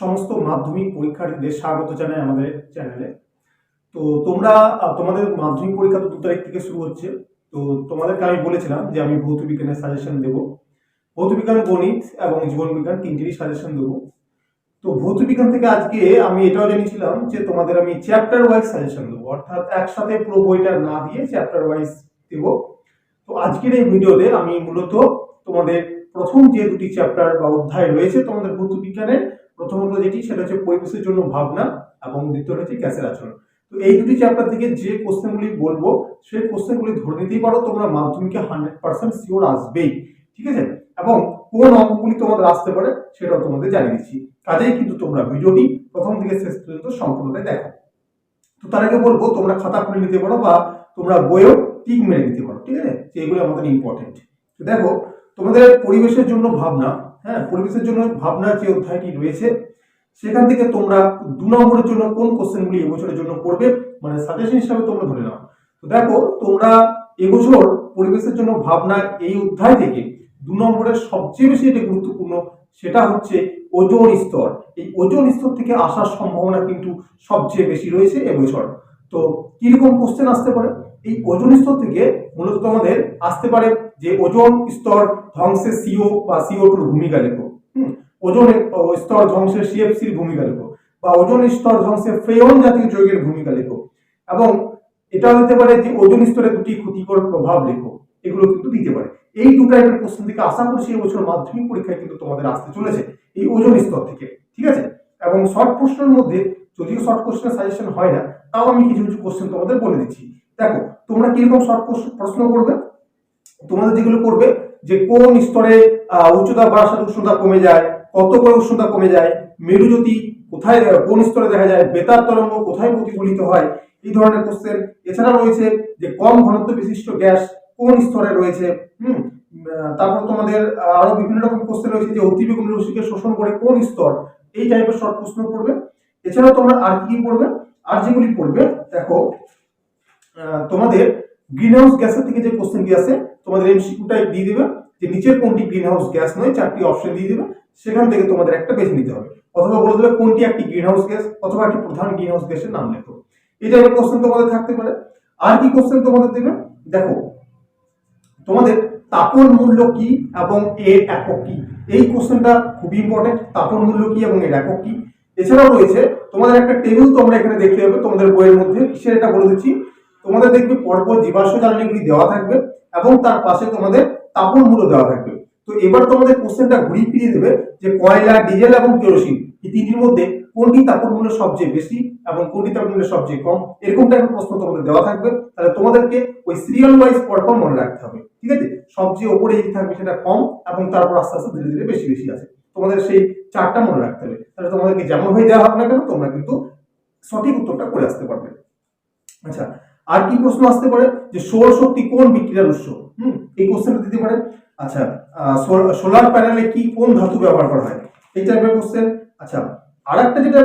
সমস্ত মাধ্যমিক পরীক্ষার্থীদের স্বাগত জানাই আমাদের চ্যানেলে। তো তোমরা তোমাদের মাধ্যমিক পরীক্ষা তো দু তারিখ থেকে শুরু হচ্ছে। তো তোমাদেরকে আমি বলেছিলাম যে আমি ভৌত বিজ্ঞানের সাজেশন দেবো। ভৌত বিজ্ঞান, গণিত এবং জীবন বিজ্ঞান তিনটেরই সাজেশন দেবো। তো ভৌত বিজ্ঞান থেকে আজকে আমি এটাও জেনেছিলাম যে তোমাদের আমি চ্যাপ্টার ওয়াইজ সাজেশন দেবো। অর্থাৎ একসাথে পুরো বইটা না দিয়ে চ্যাপ্টার ওয়াইজ দেবো। তো আজকের এই ভিডিওতে আমি মূলত তোমাদের প্রথম যে দুটি চ্যাপ্টার বা অধ্যায় রয়েছে তোমাদের ভৌত বিজ্ঞানের প্রথমত যেটি, সেটা হচ্ছে পরিবেশের জন্য ভাবনা এবং দ্বিতীয় হচ্ছে গ্যাসের আচরণ। তো এই দুটি চ্যাপ্টার থেকে যে কোশ্চেনগুলি বলব, সেই কোশ্চেনগুলি ধরে নিতেই পারো, তোমরা মাধ্যমিকে হান্ড্রেড পার্সেন্ট শিওর আসবেই, ঠিক আছে? এবং কোন অঙ্কগুলি তোমাদের আসতে পারে, সেটাও তোমাদের জানিয়ে দিচ্ছি। কাজেই কিন্তু তোমরা ভিডিওটি প্রথম থেকে শেষ পর্যন্ত সম্পূর্ণটাই দেখো। তো তার আগে বলব, তোমরা খাতা খুলে নিতে পারো বা তোমরা বইও টিক মেরে নিতে পারো, ঠিক আছে? এগুলো আমাদের ইম্পর্টেন্ট দেখো, তোমাদের পরিবেশের জন্য ভাবনা হ্যাঁ পরিবেশের জন্য ভাবনা যে অধ্যায়টি রয়েছে, সেখান থেকে তোমরা দু নম্বরের জন্য কোন কোশ্চেনগুলি এবছরের জন্য করবে মানে সাজেশন হিসাবে তোমরা ধরে নাও। তো দেখো, তোমরা এবছর পরিবেশের জন্য ভাবনা এই অধ্যায় থেকে দু নম্বরের সবচেয়ে বেশি যেটা গুরুত্বপূর্ণ, সেটা হচ্ছে ওজন স্তর। এই ওজন স্তর থেকে আসার সম্ভাবনা কিন্তু সবচেয়ে বেশি রয়েছে এবছর। তো কীরকম কোশ্চেন আসতে পারে? এই ওজন স্তর থেকে মূলত তোমাদের আসতে পারে যে ওজন স্তর ধ্বংসের সিও বা সিও টুর ভূমিকা লেখো। হুম? ওজোন স্তর ধ্বংসে সিএফসির ভূমিকা লেখো বা ওজন স্তর ধ্বংসে ফ্রেয়ন জাতীয় যৌগের ভূমিকা লেখো। এবং এটাও হতে পারে যে ওজন স্তরে দুটি ক্ষতিকর প্রভাব লেখো, এগুলো কিন্তু দিতে পারে। এই দু টাইপের কোশ্চেন থেকে আশা করছি এবছর মাধ্যমিক পরীক্ষায় কিন্তু তোমাদের আসতে চলেছে এই ওজন স্তর থেকে, ঠিক আছে? এবং শর্ট প্রশ্নের মধ্যে যদিও শর্ট কোশ্চেনের সাজেশন হয় না, তাও আমি কিছু কিছু কোশ্চেন তোমাদের বলে দিচ্ছি। দেখো, তোমরা কীরকম শর্ট প্রশ্ন করবে? তোমাদের যেগুলো করবে যে কোন স্তরে উচ্চতা, বাড়ার উষ্ণতা কমে যায়, কত করে উষ্ণতা কমে যায়, মেরুজ্যোতি কোথায় কোন স্তরে দেখা যায়, বেতার তরঙ্গ কোথায় প্রতিফলিত হয়, এই ধরনের কোশ্চেন এছাড়া রয়েছে যে কম ঘনত্ব বিশিষ্ট গ্যাস কোন স্তরে রয়েছে, হুম? তারপর তোমাদের আরও বিভিন্ন রকম কোশ্চেন রয়েছে যে অতিবেগুন রশ্মিকে শোষণ করে কোন স্তর, এই টাইপের শর্ট প্রশ্ন পড়বে এছাড়াও তোমরা আর কি পড়বে? আর যেগুলি পড়বে, দেখো তোমাদের গ্রিন হাউস গ্যাসের থেকে যে কোশ্চেনটি আছে, তোমাদের এমসিকিউ টাইপ দিয়ে দিবে, যে নিচের কোনটি গ্রিন হাউস গ্যাস নয়, চারটি অপশন দিয়ে দিবে, সেখান থেকে তোমাদের একটা বেছে নিতে হবে। অথবা বলে দেবে কোনটি একটি গ্রিন হাউস গ্যাস অথবা একটি প্রধান গ্রিন হাউস গ্যাসের নাম লেখো। এই টাইপের কোশ্চেন তোমাদের থাকতে পারে। আর কি কোশ্চেন তোমাদের দেবে? দেখো, তোমাদের তাপন মূল্য কি এবং এর একক কি? এই কোশ্চেনটা খুবই ইম্পর্টেন্ট তাপন মূল্য কি এবং এর একক কি? এছাড়াও রয়েছে, তোমাদের একটা টেবিল তোমরা এখানে দেখতে পাবে, তোমাদের বইয়ের মধ্যে এটা বলে দিচ্ছি। তোমাদের দেখবে পরপর জীবাশ্ম জ্বালানিগুলি দেওয়া থাকবে এবং তার পাশে তোমাদের তাপন মূল্য দেওয়া থাকবে। তো এবার তোমাদের কোশ্চেনটা ঘুরিয়ে ফিরিয়ে দেবে যে কয়লা, ডিজেল এবং কেরোসিন এই তিনটির মধ্যে কোনটি তাপন মূল্য সবচেয়ে বেশি এবং কোনটি তাপন মূল্য সবচেয়ে কম? এরকম টাইপের প্রশ্ন তোমাদের দেওয়া থাকবে। তাহলে তোমাদেরকে ওই সিরিয়াল ওয়াইজ পরপর মনে রাখতে হবে, ঠিক আছে? সবচেয়ে ওপরে যেটি থাকবে সেটা কম এবং তারপর আস্তে আস্তে ধীরে ধীরে বেশি বেশি আছে। তোমাদের সেই চারটা মনে রাখতে হবে। তাহলে তোমাদেরকে যেমন হয়ে দেওয়া হবে না কেন, তোমরা কিন্তু সঠিক উত্তরটা করে আসতে পারবে। আচ্ছা আর কি প্রশ্ন আসতে পারে? যে সৌর শক্তি কোন বিক্রিয়ার উৎস? হুম, এই কোশ্চেনটা দিতে পারে। আচ্ছা সোলার প্যানেলে কি কোন ধাতু ব্যবহার করা হয়? এই টাইপের কোশ্চেন আচ্ছা আর একটা যেটা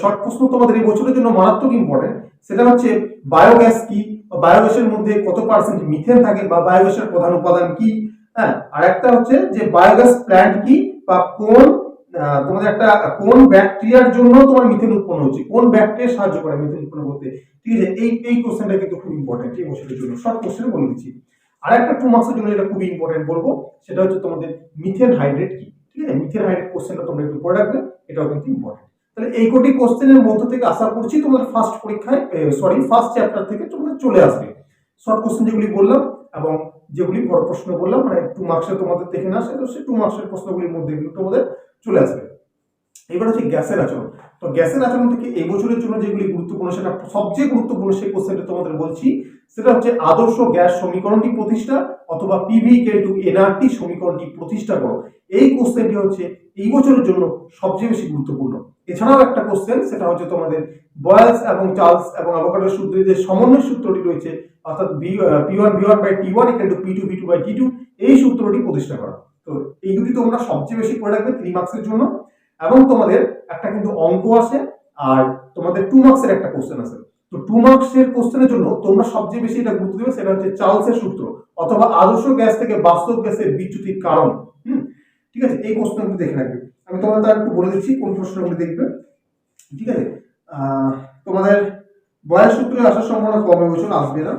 শর্ট প্রশ্ন তোমাদের এই বছরের জন্য মারাত্মক ইম্পর্টেন্ট সেটা হচ্ছে বায়োগ্যাস কি? বায়োগ্যাসের মধ্যে কত পার্সেন্ট মিথেন থাকে বা বায়োগ্যাসের প্রধান উপাদান কি? হ্যাঁ আর একটা হচ্ছে যে বায়োগ্যাস প্ল্যান্ট কি বা কোন তোমাদের একটা কোন ব্যাকটেরিয়ার জন্য তোমার মিথেন উৎপন্ন হচ্ছে? কোন ব্যাকটেরিয়া সাহায্য করে মিথেন উৎপন্ন করতে? ঠিক আছে, এই এই কোশ্চেনটা কিন্তু খুব ইম্পর্টেন্ট এই বছরের জন্য। শর্ট কোশ্চেন বলে দিচ্ছি। আর একটা টু মার্কসের জন্য যেটা খুবই ইম্পর্টেন্ট বলব, সেটা হচ্ছে তোমাদের মিথেন হাইড্রেট কি? ঠিক আছে মিথেন হাইড্রেট কোশ্চেনটা তোমরা একটু পড়ে রাখবে, এটাও কিন্তু ইম্পর্টেন্ট তাহলে এই কোটি কোশ্চেনের মধ্য থেকে আশা করছি তোমাদের ফার্স্ট পরীক্ষায় সরি ফার্স্ট চ্যাপ্টার থেকে তোমাদের চলে আসবে। শর্ট কোশ্চেন যেগুলি বললাম এবং যেগুলি বড় প্রশ্ন বললাম মানে টু মার্কসের তোমাদের দেখে না আসে তো সেই টু মার্কসের প্রশ্নগুলির মধ্যে কিন্তু তোমাদের চলে আসবে। এবার হচ্ছে গ্যাসের আচরণ। তো গ্যাসের আচরণ থেকে এই বছরের জন্য যেগুলি গুরুত্বপূর্ণ, সেটা সবচেয়ে গুরুত্বপূর্ণ সেই কোশ্চেনটা তোমাদের বলছি, সেটা হচ্ছে আদর্শ গ্যাস সমীকরণটি প্রতিষ্ঠা অথবা পিভি কে টু এনআরটি সমীকরণটি প্রতিষ্ঠা করো। এই কোশ্চেনটি হচ্ছে এই বছরের জন্য সবচেয়ে বেশি গুরুত্বপূর্ণ। এছাড়াও একটা কোশ্চেন সেটা হচ্ছে তোমাদের বয়েলস এবং চার্লস এবং অবকাটের সূত্রে যে সমন্বয় সূত্রটি রয়েছে, অর্থাৎ P one B one by T one equal to P two B two by T two এই সূত্রটি প্রতিষ্ঠা করা। তো এই দুটি তোমরা সবচেয়ে বেশি করে রাখবে থ্রি মার্কসের জন্য। এবং তোমাদের একটা কিন্তু অঙ্ক আছে, আর তোমাদের টু মার্কসের একটা কোশ্চেন আছে। তো টু মার্কসের কোশ্চেনের জন্য তোমরা সবচেয়ে বেশি এটা গুরুত্ব দেবে, সেটা হচ্ছে চার্লসের সূত্র, অথবা আদর্শ গ্যাস থেকে বাস্তব গ্যাসের বিচ্যুতির কারণ। হুম, ঠিক আছে? এই কোশ্চেনগুলো দেখে রাখবে। তোমাদের তার একটু বলে দিচ্ছি কোন প্রশ্নগুলি দেখবে। ঠিক আছে? তোমাদের বয়স সূত্রে আসার সম্ভাবনা কম এবছর আসবে না।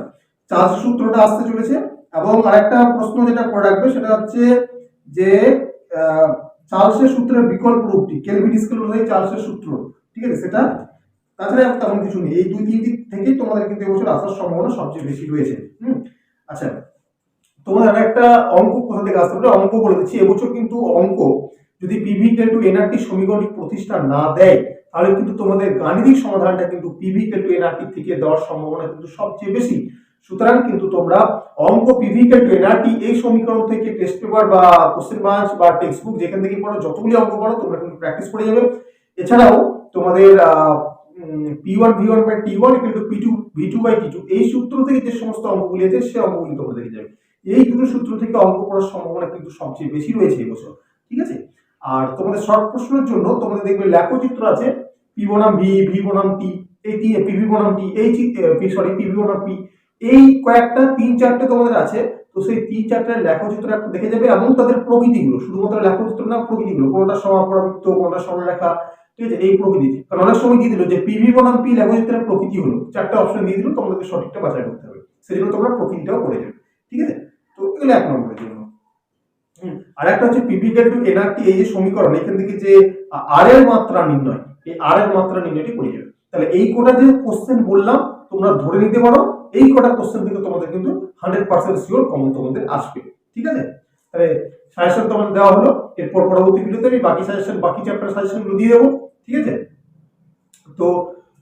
চার্জ সূত্রটা আসতে চলেছে এবং আরেকটা প্রশ্ন যেটা করে রাখবে সেটা হচ্ছে যে চার্লসের সূত্রের বিকল্প রূপটি, কেলভিন স্কেল অনুযায়ী চার্লসের সূত্র, ঠিক আছে? সেটা তাছাড়া তেমন কিছু নেই। এই দুই, তিন দিক থেকেই তোমাদের কিন্তু এবছর আসার সম্ভাবনা সবচেয়ে বেশি রয়েছে। হুম? আচ্ছা তোমাদের একটা অঙ্ক কোথা থেকে আসতে পারে? অঙ্ক বলে দিচ্ছি। এবছর কিন্তু অঙ্ক যদি পিভি টু এনআরটি সমীকরণটি প্রতিষ্ঠা না দেয়, তাহলে কিন্তু তোমাদের গাণিতিক সমাধানটা কিন্তু পিভি টু এনআরটি থেকে দেওয়ার সম্ভাবনা কিন্তু সবচেয়ে বেশি। সুতরাং কিন্তু তোমরা অঙ্ক পিভি টু এনআরটি এই সমীকরণ থেকে টেস্ট পেপার বা কোশ্চেন বাঞ্চ বা টেক্সট বুক যেখান থেকে পড়ো, যতগুলি অঙ্ক পড়ো, তোমরা কিন্তু প্র্যাকটিস করে যাবে। এছাড়াও তোমাদের P one V one by T one equal to P two V two by T two এই সূত্র থেকে যে সমস্ত অঙ্কগুলি আছে, সে অঙ্কগুলি তোমরা দেখে যাবে। এই দুটো সূত্র থেকে অঙ্ক করার সম্ভাবনা কিন্তু সবচেয়ে বেশি রয়েছে এবছর ঠিক আছে? আর তোমাদের শর্ট প্রশ্নের জন্য তোমাদের দেখবে লেখচিত্র আছে পি বনাম ভি ভি বনাম টি এই টি পিভি বনাম টি এই সরি পিভি বনাম পি এই কয়েকটা তিন, চারটে তোমাদের আছে, তো সেই তিন, চারটে লেখচিত্র একটু দেখে যাবে এবং তাদের প্রকৃতিগুলো, শুধুমাত্র লেখচিত্র না, প্রকৃতিগুলো, কোনটা সমাপরাবৃত্ত কোনটা সরলরেখা ঠিক আছে, এই প্রকৃতি। কারণ অনেক সময় দিয়ে দিল যে পিভি বনাম পি লেখচিত্রের প্রকৃতি হলো, চারটে অপশন দিয়ে দিল, তোমাদেরকে সঠিকটা বাছাই করতে হবে সেই জন্য তোমরা প্রকৃতিটাও করে যাবে, ঠিক আছে? তো এগুলো এক নম্বরের জন্য। আর একটা হচ্ছে পিপিকেল টু এনআরটি এই যে সমীকরণ, এখান থেকে যে আর এর মাত্রা নির্ণয়, এই আর এর মাত্রা নির্ণয়টি করে যাবে তাহলে এই কোটা যে কোশ্চেন বললাম, তোমরা ধরে নিতে পারো, এই কটা কোশ্চেন থেকে তোমাদের কিন্তু হান্ড্রেড পার্সেন্ট শিওর কমন তোমাদের আসবে। ঠিক আছে? তাহলে সাজেশন তোমাদের দেওয়া হলো, এরপর পরবর্তী ভিডিওতে আমি বাকি সাজেশন বাকি চ্যাপ্টার সাজেশনগুলো দিয়ে দেবো। ঠিক আছে? তো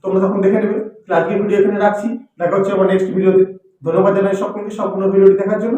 তোমরা তখন দেখে নেবে। আজকের ভিডিও এখানে রাখছি। দেখা হচ্ছে আমার নেক্সট ভিডিওতে ধন্যবাদ জানাই সকলকে। সম্পূর্ণ ভিডিওটি দেখার জন্য।